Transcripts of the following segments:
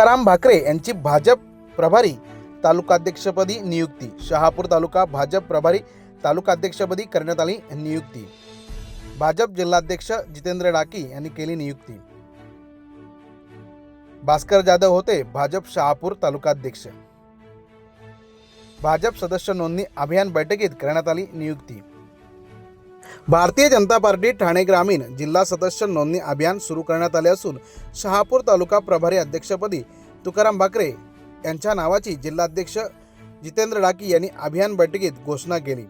तुकाराम भाकरे यांची भाजप प्रभारी तालुकाध्यक्षपदी नियुक्ती. शहापूर तालुका भाजप प्रभारी तालुकाध्यक्षपदी करण्यात आली नियुक्ती. भाजप जिल्हाध्यक्ष जितेंद्र डाकी यांनी केली नियुक्ती. भास्कर जाधव होते भाजप शहापूर तालुकाध्यक्ष. भाजप सदस्य नोंदणी अभियान बैठकीत करण्यात आली नियुक्ती. भारतीय जनता पार्टी ठाणे ग्रामीण जिल्हा सदस्य नोंदणी अभियान सुरू करण्यात आले असून शहापूर तालुका प्रभारी अध्यक्षपदी तुकाराम भाकरे यांच्या नावाची जिल्हाध्यक्ष जितेंद्र डाकी यांनी अभियान बैठकीत घोषणा केली.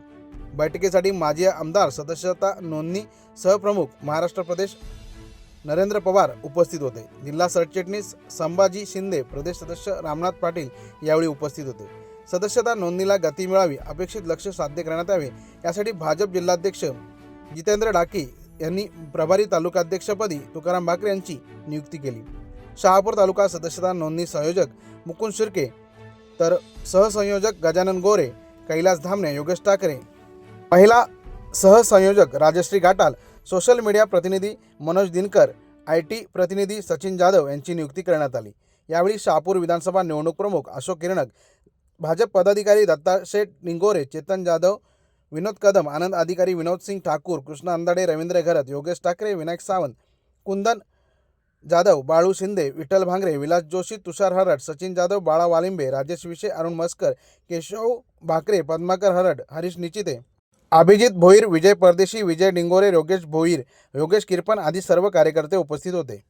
बैठकीसाठी माजी आमदार सदस्यता नोंदणी सहप्रमुख महाराष्ट्र प्रदेश नरेंद्र पवार उपस्थित होते. जिल्हा सरचिटणीस संभाजी शिंदे प्रदेश सदस्य रामनाथ पाटील यावेळी उपस्थित होते. सदस्यता नोंदणीला गती मिळावी अपेक्षित लक्ष साध्य करण्यात यावे यासाठी भाजप जिल्हाध्यक्ष जितेंद्र डाके यांनी प्रभारी तालुकाध्यक्षपदी तुकाराम भाकरे यांची नियुक्ती केली. शहापूर तालुका सदस्यता नोंदणी संयोजक मुकुंद शिर्के तर सहसंयोजक गजानन गोरे कैलास धामणे योगेश ठाकरे. महिला सहसंयोजक राजश्री घाटाल सोशल मीडिया प्रतिनिधी मनोज दिनकर आय टी प्रतिनिधी सचिन जाधव यांची नियुक्ती करण्यात आली. यावेळी शहापूर विधानसभा निवडणूक प्रमुख अशोक किरणक भाजप पदाधिकारी दत्ता शेठ निंगोरे चेतन जाधव विनोद कदम आनंद अधिकारी विनोद सिंग ठाकूर कृष्ण अंदाडे रवींद्र घरत योगेश ठाकरे विनायक सावंत कुंदन जाधव बाळू शिंदे विठ्ठल भांगरे विलास जोशी तुषार हरड सचिन जाधव बाळा वालिंबे राजेश विशे अरुण मस्कर केशव भाकरे पद्माकर हरड हरीश निचिते अभिजित भोईर विजय परदेशी विजय डिंगोरे योगेश भोईर योगेश किरपन आदी सर्व कार्यकर्ते उपस्थित होते.